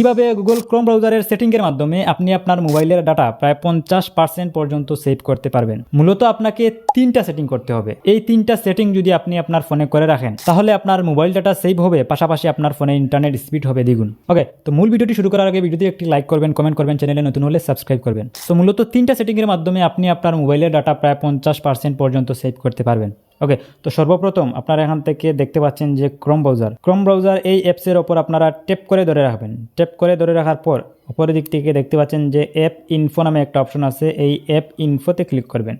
কীভাবে Google Chrome ব্রাউজারের সেটিংয়ের মাধ্যমে আপনি আপনার মোবাইলের ডাটা প্রায় পঞ্চাশ পার্সেন্ট পর্যন্ত সেভ করতে পারবেন? মূলত আপনাকে তিনটা সেটিং করতে হবে। এই তিনটা সেটিং যদি আপনি আপনার ফোনে করে রাখেন, তাহলে আপনার মোবাইল ডাটা সেভ হবে, পাশাপাশি আপনার ফোনে ইন্টারনেট স্পিড হবে দ্বিগুণ। ওকে তো মূল ভিডিওটি শুরু করার আগে ভিডিওটি একটি লাইক করবেন কমেন্ট করবেন চ্যানেলে নতুন হলে সাবস্ক্রাইব করবেন। তো মূলত তিনটা সেটিংয়ের মাধ্যমে আপনি আপনার মোবাইলের ডাটা প্রায় পঞ্চাশ পার্সেন্ট পর্যন্ত সেভ করতে পারবেন। ওকে তো সর্বপ্রথম আপনারা এখান থেকে দেখতে পাচ্ছেন যে ক্রোম ব্রাউজার ক্রোম ব্রাউজার এই অ্যাপসের ওপর আপনারা টেপ করে ধরে রাখবেন। টেপ করে ধরে রাখার পর অপরের দিক থেকে দেখতে পাচ্ছেন যে অ্যাপ ইনফো নামে একটা অপশন আছে। এই অ্যাপ ইনফোতে ক্লিক করবেন।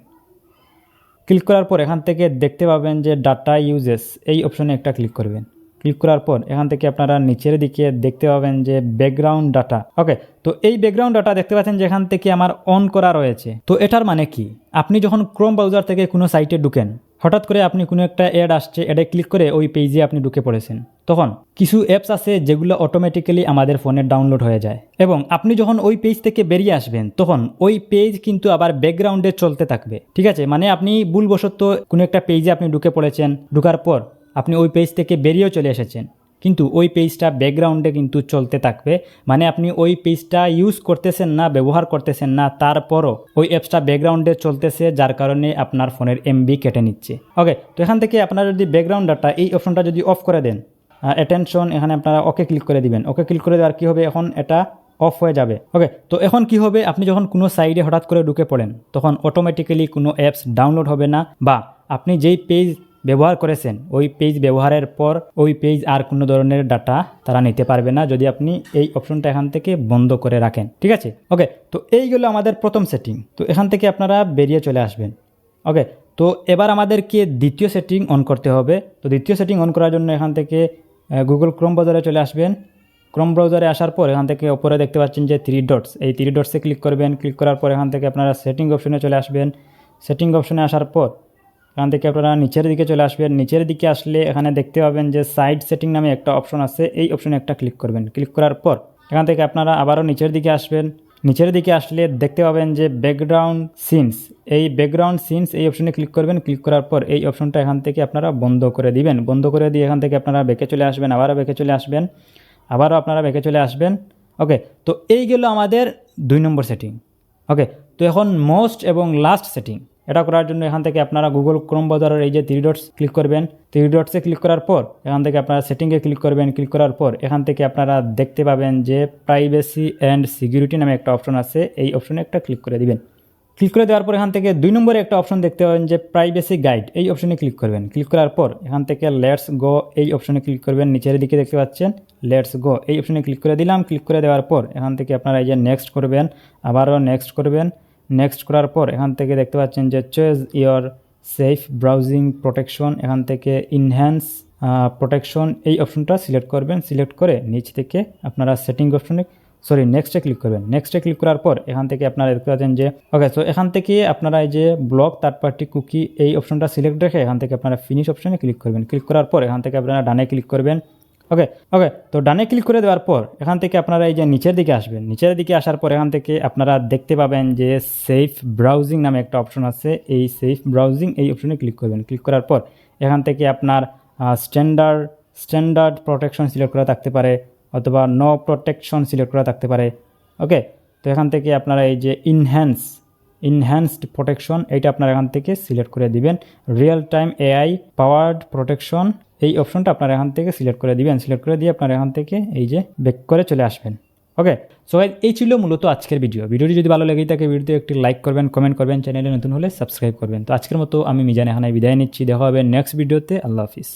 ক্লিক করার পর এখান থেকে দেখতে পাবেন যে ডাটা ইউজেস এই অপশনে একটা ক্লিক করবেন। ক্লিক করার পর এখান থেকে আপনারা নিচের দিকে দেখতে পাবেন যে ব্যাকগ্রাউন্ড ডাটা ওকে তো এই ব্যাকগ্রাউন্ড ডাটা দেখতে পাচ্ছেন যে এখান থেকে আমার অন করা রয়েছে। তো এটার মানে কি? আপনি যখন ক্রোম ব্রাউজার থেকে কোনো সাইটে ঢুকেন হঠাৎ করে আপনি কোনো একটা অ্যাড আসছে অ্যাডে ক্লিক করে ওই পেজে আপনি ঢুকে পড়েছেন। তখন কিছু অ্যাপস আছে যেগুলো অটোমেটিক্যালি আমাদের ফোনে ডাউনলোড হয়ে যায়। এবং আপনি যখন ওই পেজ থেকে বেরিয়ে আসবেন, তখন ওই পেজ কিন্তু আবার ব্যাকগ্রাউন্ডে চলতে থাকবে। ঠিক আছে? মানে আপনি ভুলবশত কোনো একটা পেজে আপনি ঢুকে পড়েছেন। ঢুকার পর আপনি ওই পেজ থেকে বেরিয়েও চলে এসেছেন। কিন্তু ওই পেজটা ব্যাকগ্রাউন্ডে কিন্তু চলতে থাকবে। মানে আপনি ওই পেজটা ইউজ করতেছেন না, ব্যবহার করতেছেন না, তারপরও ওই অ্যাপসটা ব্যাকগ্রাউন্ডে চলতেছে, যার কারণে আপনার ফোনের এমবি কেটে নিচ্ছে। ওকে তো এখান থেকে আপনারা যদি ব্যাকগ্রাউন্ড ডাটা এই অপশনটা যদি অফ করে দেন অ্যাটেনশন এখানে আপনারা ওকে ক্লিক করে দিবেন। ওকে ক্লিক করে দেওয়ার কী হবে? এখন এটা অফ হয়ে যাবে। ওকে তো এখন কি হবে? আপনি যখন কোনো সাইডে হঠাৎ করে ঢুকে পড়েন, তখন অটোমেটিক্যালি কোনো অ্যাপস ডাউনলোড হবে না বা আপনি যেই পেজ ব্যবহার করেছেন। ওই পেজ ব্যবহারের পর ওই পেজ আর কোনো ধরনের ডাটা তারা নিতে পারবে না যদি আপনি এই অপশনটা এখান থেকে বন্ধ করে রাখেন। ঠিক আছে? ওকে তো এইগুলো আমাদের প্রথম সেটিং তো এখান থেকে আপনারা বেরিয়ে চলে আসবেন। ওকে তো এবার আমাদেরকে দ্বিতীয় সেটিং অন করতে হবে। তো দ্বিতীয় সেটিং অন করার জন্য এখান থেকে গুগল ক্রোম ব্রাউজারে চলে আসবেন। ক্রোম ব্রাউজারে আসার পর এখান থেকে ওপরে দেখতে পাচ্ছেন যে থ্রি ডটস এই থ্রি ডটসে ক্লিক করবেন। ক্লিক করার পর এখান থেকে আপনারা সেটিং অপশনে চলে আসবেন। সেটিং অপশনে আসার পর এখান থেকে আপনারা নিচের দিকে চলে আসবেন। নিচের দিকে আসলে এখানে দেখতে পাবেন যে সাইড সেটিং নামে একটা অপশন আছে। এই অপশনে একটা ক্লিক করবেন। ক্লিক করার পর এখান থেকে আপনারা আবারও নিচের দিকে আসবেন। নিচের দিকে আসলে দেখতে পাবেন যে ব্যাকগ্রাউন্ড সিনস এই ব্যাকগ্রাউন্ড সিনস এই অপশনে ক্লিক করবেন। ক্লিক করার পর এই অপশনটা এখান থেকে আপনারা বন্ধ করে দিবেন। বন্ধ করে দিয়ে এখান থেকে আপনারা বেঁকে চলে আসবেন, আবারও বেঁকে চলে আসবেন, আবারও আপনারা বেঁকে চলে আসবেন। ওকে তো এই গেল আমাদের দুই নম্বর সেটিং ওকে তো এখন মোস্ট এবং লাস্ট সেটিং এটা করার জন্য এখান থেকে আপনারা গুগল ক্রোম বাজারের এই যে থ্রি ডটস ক্লিক করবেন। থ্রি ডটসে ক্লিক করার পর, এখান থেকে আপনারা সেটিংয়ে ক্লিক করবেন। ক্লিক করার পর, এখান থেকে আপনারা দেখতে পাবেন যে প্রাইভেসি অ্যান্ড সিকিউরিটি নামে একটা অপশন আছে। এই অপশনে একটা ক্লিক করে দিবেন। ক্লিক করে দেওয়ার পর এখান থেকে দুই নম্বরে একটা অপশন দেখতে পাবেন যে প্রাইভেসি গাইড এই অপশনে ক্লিক করবেন। ক্লিক করার পর, এখান থেকে লেটস গো এই অপশনে ক্লিক করবেন। নিচের দিকে দেখতে পাচ্ছেন লেটস গো এই অপশনে ক্লিক করে দিলাম। ক্লিক করে দেওয়ার পর, এখান থেকে আপনারা এই যে নেক্সট করবেন, আবারও নেক্সট করবেন। নেক্সট করার পর এখান থেকে দেখতে পাচ্ছেন যে choose your safe browsing protection এখান থেকে ইনহ্যান্স প্রোটেকশন এই অপশনটা সিলেক্ট করবেন। সিলেক্ট করে নিচ থেকে আপনারা সেটিং অপশনে সরি নেক্সটে ক্লিক করবেন। নেক্সটে ক্লিক করার পর এখান থেকে আপনারা দেখতে পাচ্ছেন যে ওকে সো এখান থেকে আপনারা এই যে ব্লক থার্ড পার্টি কুকি এই অপশনটা সিলেক্ট রেখে এখান থেকে আপনারা ফিনিশ অপশনে ক্লিক করবেন। ক্লিক করার পর এখান থেকে আপনারা ডানে ক্লিক করবেন। ওকে ওকে তো ডানে ক্লিক করে দেওয়ার পর, এখান থেকে আপনারা এই যে নিচের দিকে আসবেন, নিচের দিকে আসার পর এখান থেকে আপনারা দেখতে পাবেন যে সেফ ব্রাউজিং নামে একটা অপশন আছে। এই সেফ ব্রাউজিং এই অপশনে ক্লিক করবেন। ক্লিক করার পর এখান থেকে আপনার স্ট্যান্ডার্ড স্ট্যান্ডার্ড প্রোটেকশন সিলেক্ট করা থাকতে পারে অথবা নো প্রোটেকশন সিলেক্ট করা থাকতে পারে। ওকে তো এখান থেকে আপনারা এই যে ইনহ্যান্স ইনহ্যান্সড প্রোটেকশন এইটা আপনারা এখান থেকে সিলেক্ট করে দিবেন। Real time AI powered protection এই অপশনটা আপনারা এখান থেকে সিলেক্ট করে দিবেন। সিলেক্ট করে দিয়ে আপনারা এখান থেকে এই যে বেক করে চলে আসবেন। ওকে সো এই ছিল মূলত আজকের ভিডিও ভিডিওটি যদি ভালো লেগে থাকে, ভিডিওতে একটি লাইক করবেন কমেন্ট করবেন চ্যানেলে নতুন হলে সাবস্ক্রাইব করবেন। তো আজকের মতো আমি মিজান এখানে বিদায় নিচ্ছি। দেখা হবে নেক্সট ভিডিওতে আল্লাহ হাফিজ।